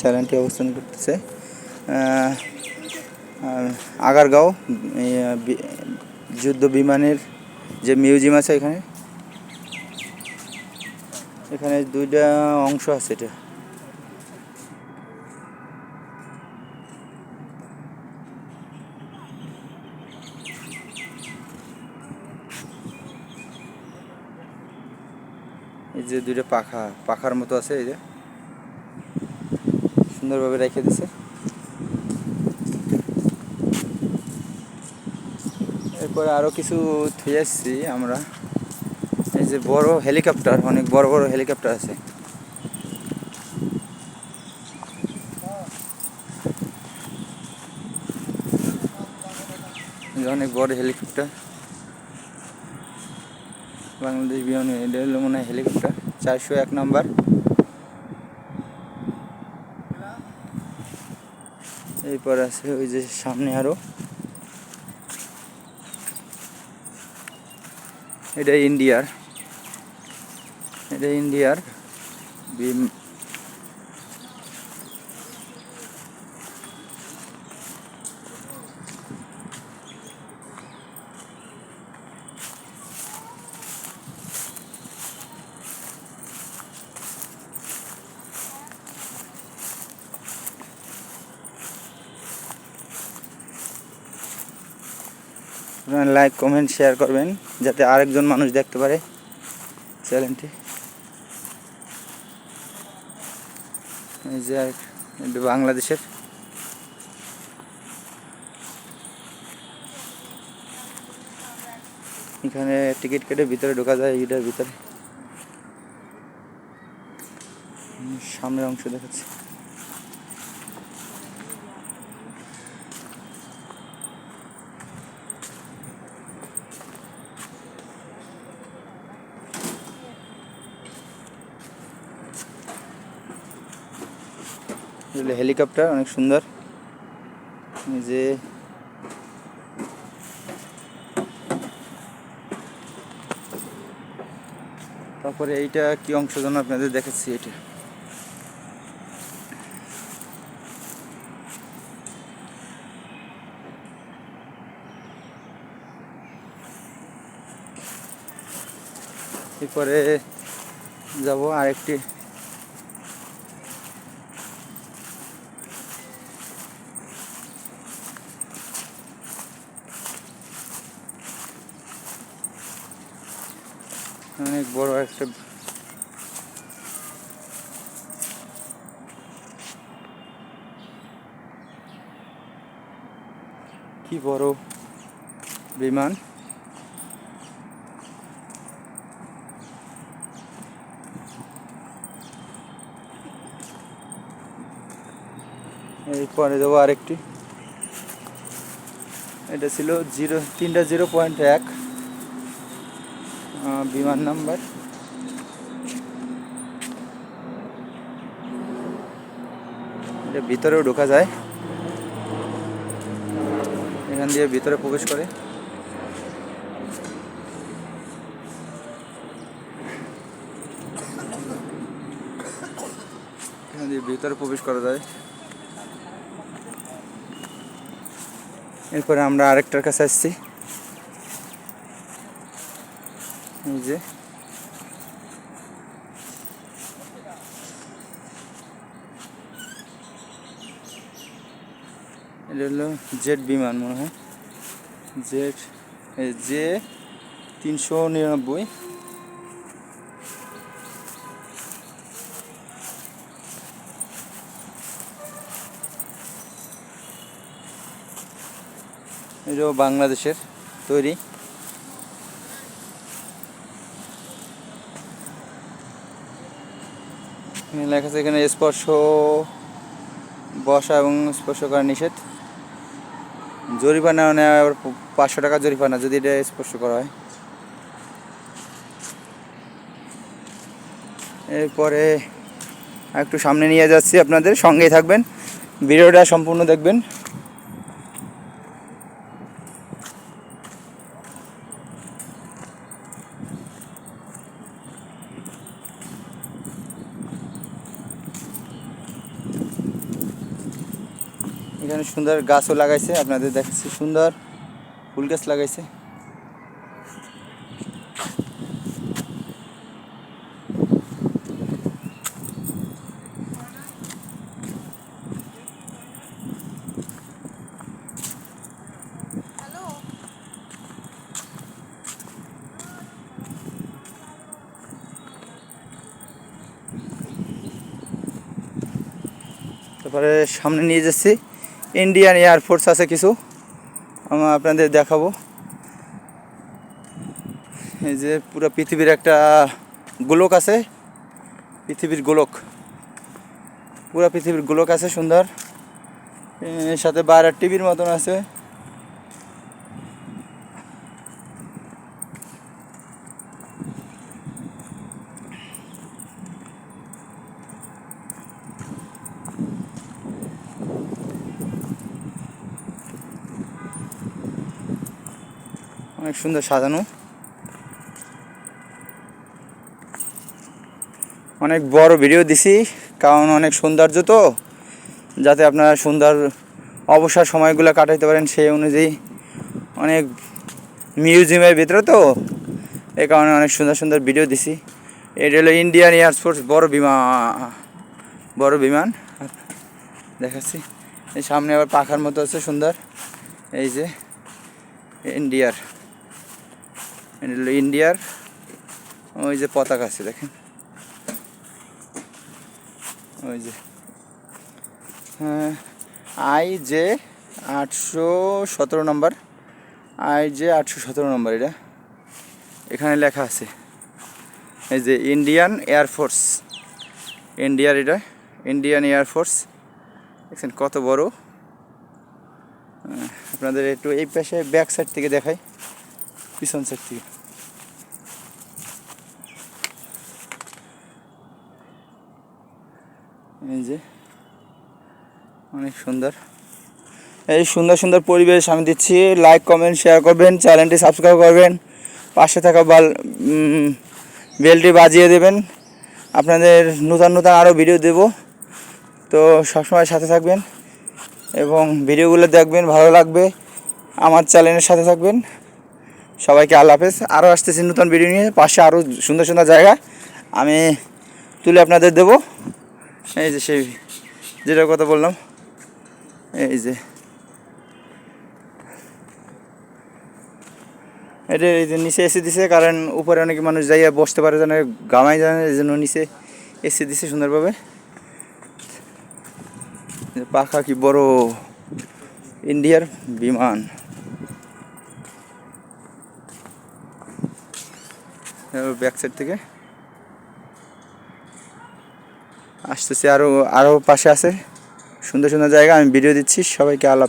চ্যানেলটি অবস্থান করতেছে। আগারগাঁও যুদ্ধ বিমানের যে মিউজিয়াম আছে এখানে এখানে দুইটা অংশ আছে এটা। এই যে দুইটা পাখা, পাখার মতো আছে এই যে। সুন্দরভাবে রেখে দিছে। এরপরে আরও কিছু থুয়ে আসছি আমরা। এই যে বড় হেলিকপ্টার, অনেক বড় বড় হেলিকপ্টার আছে। অনেক বড় হেলিকপ্টার। বাংলাদেশ বিমান এটা হলো মনে হয় হেলিকপ্টার, চারশো এক নাম্বার। এরপর আছে ওই যে সামনে আরও। এটা ইন্ডিয়ার। এটা ইন্ডিয়ার বিম আপনারা লাইক কমেন্ট শেয়ার করবেন, যাতে আরেকজন মানুষ দেখতে পারে চ্যানেলটি এটা বাংলাদেশের। এখানে টিকিট কেটে ভিতরে ঢোকা যায় এটার ভিতরে। সামনের অংশ দেখাচ্ছে। এগুলো হেলিকপ্টার অনেক সুন্দর। যে তারপরে এইটা কি অংশ যেন আপনাদের দেখাচ্ছি এটা। এরপরে যাব আরেকটি অনেক বড় একটা কি বড় বিমান? এরপরে দেবো আরেকটি। এটা ছিল জিরো, তিনটা জিরো পয়েন্ট এক। বিমান নাম্বার। এটা ভিতরেও ঢোকা যায়। এখান দিয়ে ভিতরে প্রবেশ করে। এখান দিয়ে ভিতরে প্রবেশ করা যায়। এরপরে আমরা আরেকটার কাছে আসছি। যে এটা হলো জেট বিমান মনে হয়। জেট জে তিনশো নিরানব্বই। এটাও বাংলাদেশের তৈরি। লেখা আছে, এখানে স্পর্শ বসা এবং স্পর্শ করা নিষেধ। জরিমানা নেওয়া আবার পাঁচশো টাকা জরিমানা, যদি এটা স্পর্শ করা হয়। এরপরে একটু সামনে নিয়ে যাচ্ছি আপনাদের, সঙ্গেই থাকবেন। ভিডিওটা সম্পূর্ণ দেখবেন। এখানে সুন্দর গাছও লাগাইছে আপনাদের দেখাচ্ছি সুন্দর ফুল গাছ লাগাইছে। তারপরে সামনে নিয়ে যাচ্ছি। ইন্ডিয়ান এয়ারফোর্স আছে কিছু। আমি আপনাদের দেখাবো। এই যে পুরো পৃথিবীর একটা গোলক আছে। পৃথিবীর গোলক। পুরো পৃথিবীর গোলক আছে, সুন্দর। সাথে বাইরের টিভির মতন আছে। অনেক সুন্দর সাজানো। অনেক বড় ভিডিও দিছি, কারণ অনেক সৌন্দর্য তো। যাতে আপনারা সুন্দর অবসর সময়গুলো কাটাইতে পারেন সেই অনুযায়ী। অনেক মিউজিয়ামের ভিতরে তো এই কারণে অনেক সুন্দর সুন্দর ভিডিও দিছি। এটা হলো ইন্ডিয়ান এয়ারফোর্স বড় বিমান বড় বিমান। দেখাচ্ছি। এই সামনে আবার পাখার মতো আছে সুন্দর। এই যে, ইন্ডিয়ার। ইন্ডিয়ার ওই যে পতাকা আছে দেখেন। ওই যে হ্যাঁ আই যে আটশো সতেরো নম্বর আই যে আটশো সতেরো নম্বর এটা। এখানে লেখা আছে এই যে ইন্ডিয়ান এয়ারফোর্স ইন্ডিয়ার এটা ইন্ডিয়ান এয়ারফোর্স দেখছেন কত বড়? আহ, আপনাদের একটু এই পাশে ব্যাক সাইড থেকে দেখাই। পিছন সাইড থেকে। এই যে, অনেক সুন্দর। এই সুন্দর সুন্দর পরিবেশ আমি দিচ্ছি। লাইক কমেন্ট শেয়ার করবেন চ্যানেলটি সাবস্ক্রাইব করবেন। পাশে থাকা বাল বেলটি বাজিয়ে দেবেন। আপনাদের নূতন নূতন আরও ভিডিও দেব। তো সবসময় সাথে থাকবেন এবং ভিডিওগুলো দেখবেন, ভালো লাগবে। আমার চ্যানেলের সাথে থাকবেন। সবাইকে আল্লাহ হাফেজ। আরও আসতেছি নতুন ভিডিও নিয়ে। পাশে আরও সুন্দর সুন্দর জায়গা। আমি তুলে আপনাদের দেবো। এই যে সেই, যেটার কথা বললাম। এই যে। এটা এই যে নিচে এসে দিছে, কারণ উপরে অনেক মানুষ যাইয়া বসতে পারে, যেন গামাই জানে এই জন্য নিচে এসে দিছে সুন্দরভাবে। পাখা কি বড় ইন্ডিয়ার বিমান। ব্যাক সাইড থেকে। আসতেছি আরও আরও পাশে আছে। সুন্দর সুন্দর জায়গা, আমি ভিডিও দিচ্ছি। সবাইকে আল্লাহ